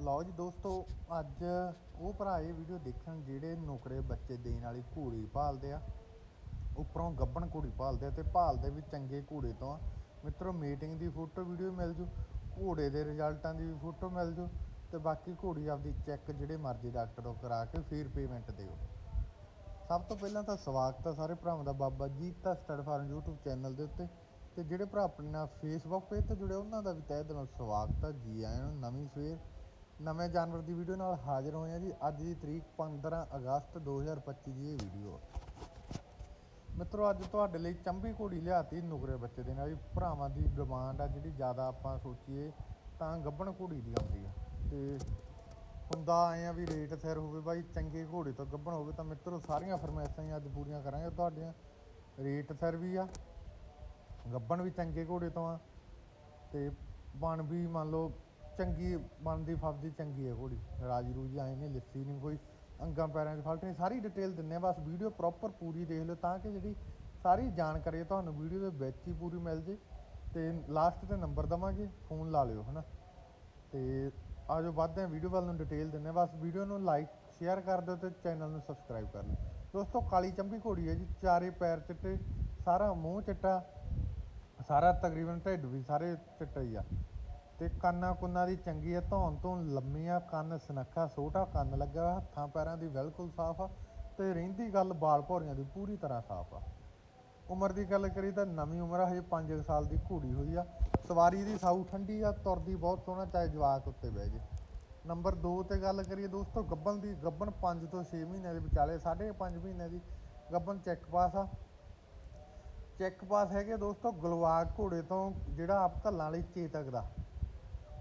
ਲਓ ਜੀ ਦੋਸਤੋ, ਅੱਜ ਉਹ ਭਰਾ ਇਹ ਵੀਡੀਓ ਦੇਖਣ ਜਿਹੜੇ ਨੁਕਰੇ ਬੱਚੇ ਦੇਣ ਵਾਲੀ ਘੋੜੀ ਭਾਲਦੇ ਆ। ਉੱਪਰੋਂ ਗੱਬਣ ਘੋੜੀ ਭਾਲਦੇ ਆ ਤੇ ਭਾਲਦੇ ਵੀ ਚੰਗੇ ਘੋੜੇ ਤੋਂ ਆ। ਮਿੱਤਰੋ ਮੀਟਿੰਗ ਦੀ ਫੋਟੋ ਵੀਡੀਓ ਮਿਲ ਜੂ, ਘੋੜੇ ਦੇ ਰਿਜ਼ਲਟਾਂ ਦੀ ਵੀ ਫੋਟੋ ਮਿਲ ਜੂ ਤੇ ਬਾਕੀ ਘੋੜੀ ਆਪਦੀ ਚੈੱਕ ਜਿਹੜੇ ਮਰਜ਼ੀ ਡਾਕਟਰ ਤੋਂ ਕਰਾ ਕੇ ਫਿਰ ਪੇਮੈਂਟ ਦਿਓ। ਸਭ ਤੋਂ ਪਹਿਲਾਂ ਤਾਂ ਸਵਾਗਤ ਹੈ ਸਾਰੇ ਭਰਾਵਾਂ ਦਾ Baba Jeeta stud farm YouTube channel ਦੇ ਉੱਤੇ। ਤੇ ਜਿਹੜੇ ਭਰਾ ਆਪਣੇ ਨਾਲ ਫੇਸਬੁੱਕ ਪੇਜ ਤੇ ਜੁੜੇ ਉਹਨਾਂ ਦਾ ਵੀ ਤਹਿ ਦਿਲੋਂ ਸਵਾਗਤ ਹੈ ਜੀ ਆਇਆਂ ਨੂੰ ਨਵੀਂ ਸਵੇਰ ਨਵੇਂ ਜਾਨਵਰ ਦੀ ਵੀਡੀਓ ਨਾਲ ਹਾਜ਼ਰ ਹੋਏ ਆ ਜੀ। ਅੱਜ ਦੀ ਤਰੀਕ 15 ਅਗਸਤ 2025 ਦੀ ਇਹ ਵੀਡੀਓ। ਮਿੱਤਰੋ, ਅੱਜ ਤੁਹਾਡੇ ਲਈ ਚੰਬੀ ਘੋੜੀ ਲਿਆਤੀ ਨੁਕਰੇ ਬੱਚੇ ਦੇ ਨਾਲ ਵੀ ਭਰਾਵਾਂ ਦੀ ਡਿਮਾਂਡ ਆ ਜਿਹੜੀ ਜ਼ਿਆਦਾ ਆਪਾਂ ਸੋਚੀਏ ਤਾਂ ਗੱਬਣ ਘੋੜੀ ਦੀ ਆਉਂਦੀ ਆ। ਤੇ ਹੁੰਦਾ ਆਏ ਆ ਵੀ ਰੇਟ ਸਿਰ ਹੋਵੇ ਬਾਈ, ਚੰਗੇ ਘੋੜੇ ਤੋਂ ਗੱਬਣ ਹੋਵੇ ਤਾਂ ਮਿੱਤਰੋ, ਸਾਰੀਆਂ ਫਰਮਾਇਸ਼ਾਂ ਹੀ ਅੱਜ ਪੂਰੀਆਂ ਕਰਾਂਗੇ ਤੁਹਾਡੀਆਂ। ਰੇਟ ਸਿਰ ਵੀ ਆ ਗੱਬਣ ਵੀ ਚੰਗੇ ਘੋੜੇ ਤੋਂ ਆ। ਤੇ ਬਣ ਵੀ ਮੰਨ ਲਓ ਚੰਗੀ, ਬਣਦੀ ਫੱਬਦੀ ਚੰਗੀ ਹੈ ਘੋੜੀ। ਰਾਜੀ ਰੂਜੀ ਆਏ ਨੇ, ਲਿੱਸੀ ਨਹੀਂ ਕੋਈ, ਅੰਗਾਂ, ਪੈਰਾਂ 'ਚ ਫਲਟ ਨਹੀਂ ਸਾਰੀ ਡਿਟੇਲ ਦਿੰਨੇ ਆ ਬਸ ਵੀਡੀਓ ਪ੍ਰੋਪਰ ਪੂਰੀ ਦੇਖ ਲਿਓ ਤਾਂ ਕਿ ਜਿਹੜੀ ਸਾਰੀ ਜਾਣਕਾਰੀ ਤੁਹਾਨੂੰ ਵੀਡੀਓ ਦੇ ਵਿੱਚ ਹੀ ਪੂਰੀ ਮਿਲ ਜੇ। ਤੇ ਲਾਸਟ ਤੇ ਨੰਬਰ ਦਵਾਂਗੇ ਫੋਨ ਲਾ ਲਿਓ, ਹਨਾ। ਤੇ ਆਜੋ ਵੱਧਦੇ ਆ ਵੀਡੀਓ ਵੱਲ ਨੂੰ ਡਿਟੇਲ ਦਿੰਨੇ ਆ ਬਸ ਵੀਡੀਓ ਨੂੰ ਲਾਈਕ ਸ਼ੇਅਰ ਕਰ ਦਿਓ ਤੇ ਚੈਨਲ ਨੂੰ ਸਬਸਕ੍ਰਾਈਬ ਕਰ ਲਿਓ। ਦੋਸਤੋ, ਕਾਲੀ ਚੰਬੀ ਘੋੜੀ ਹੈ ਜੀ, ਚਾਰੇ ਪੈਰ ਚਿੱਟੇ, ਸਾਰਾ ਮੂੰਹ ਚਿੱਟਾ, ਸਾਰਾ ਤਕਰੀਬਨ ਢਿੱਡ ਵੀ ਸਾਰੇ ਚਿੱਟਾ ਹੀ ਆ। ਤੇ ਕੰਨਾਂ ਕੁੰਨਾਂ ਦੀ ਚੰਗੀ ਆ ਧੌਣ ਤੋਂ ਲੰਮੀਆਂ ਕੰਨ ਸਨੱਖਾ ਛੋਟਾ ਕੰਨ ਲੱਗਾ ਹੋਇਆ, ਹੱਥਾਂ ਪੈਰਾਂ ਦੀ ਬਿਲਕੁਲ ਸਾਫ਼ ਆ ਤੇ ਰਹਿੰਦੀ ਗੱਲ ਬਾਲ ਭੌਰੀਆਂ ਦੀ ਪੂਰੀ ਤਰ੍ਹਾਂ ਸਾਫ਼ ਆ। ਉਮਰ ਦੀ ਗੱਲ ਕਰੀ ਤਾਂ ਨਵੀਂ ਉਮਰ ਹਜੇ 5 ਸਾਲ ਦੀ ਘੋੜੀ ਹੋਈ ਆ। ਸਵਾਰੀ ਦੀ ਸਾਊ ਠੰਡੀ ਆ ਤੁਰਦੀ ਬਹੁਤ ਸੋਹਣਾ ਚਾਹੇ ਜਵਾਕ ਉੱਤੇ ਬਹਿ ਜੇ। ਨੰਬਰ 2 ਤੇ ਗੱਲ ਕਰੀਏ ਦੋਸਤੋ ਗੱਬਨ ਦੀ ਗੱਬਨ 5 ਤੋਂ 6 ਮਹੀਨਿਆਂ ਦੇ ਵਿਚਾਲੇ 5.5 ਮਹੀਨਿਆਂ ਦੀ ਗੱਬਨ ਚੈੱਕ ਪਾਸ ਆ। ਚੈੱਕ ਪਾਸ ਹੈਗੇ ਦੋਸਤੋ ਗਲਵਾਗ ਘੋੜੇ ਤੋਂ ਜਿਹੜਾ ਆਪ ਘੱਲਾਂ ਲਈ ਚੇਤਕ ਦਾ।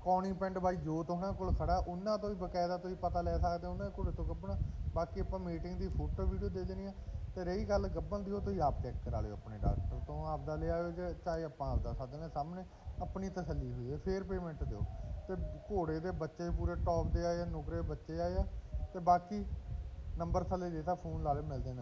ਕੌਣੀ ਪਿੰਡ ਬਾਈ ਜੋਤ ਉਹਨਾਂ ਕੋਲ ਖੜਾ, ਉਹਨਾਂ ਤੋਂ ਵੀ ਬਕਾਇਦਾ ਤੁਸੀਂ ਪਤਾ ਲੈ ਸਕਦੇ ਹੋ, ਉਹਨਾਂ ਦੇ ਘੋੜੇ ਤੋਂ ਗੱਬਣਾ ਬਾਕੀ ਆਪਾਂ ਮੀਟਿੰਗ ਦੀ ਫੋਟੋ ਵੀਡੀਓ ਦੇ ਦੇਣੀ ਆ। ਤੇ ਰਹੀ ਗੱਲ ਗੱਬਣ ਦੀ, ਉਹ ਤੁਸੀਂ ਆਪ ਚੈੱਕ ਕਰਾ ਲਿਓ ਆਪਣੇ ਡਾਕਟਰ ਤੋਂ ਆਪਦਾ ਲਿਆਇਓ ਜੇ, ਚਾਹੇ ਆਪਾਂ ਆਪਦਾ ਸਾਧਨੇ ਸਾਹਮਣੇ, ਆਪਣੀ ਤਸੱਲੀ ਹੋਈ ਹੈ ਫੇਰ ਪੇਮੈਂਟ ਦਿਓ। ਤੇ ਘੋੜੇ ਦੇ ਬੱਚੇ ਪੂਰੇ ਟੌਪ ਦੇ ਆਏ ਜਾਂ ਨੁਕਰੇ ਬੱਚੇ ਆਏ ਆ। ਤੇ ਬਾਕੀ ਨੰਬਰ ਥੱਲੇ ਦੇਤਾ ਫੋਨ ਲਾ ਲਿਓ, ਮਿਲਦੇ ਹਾਂ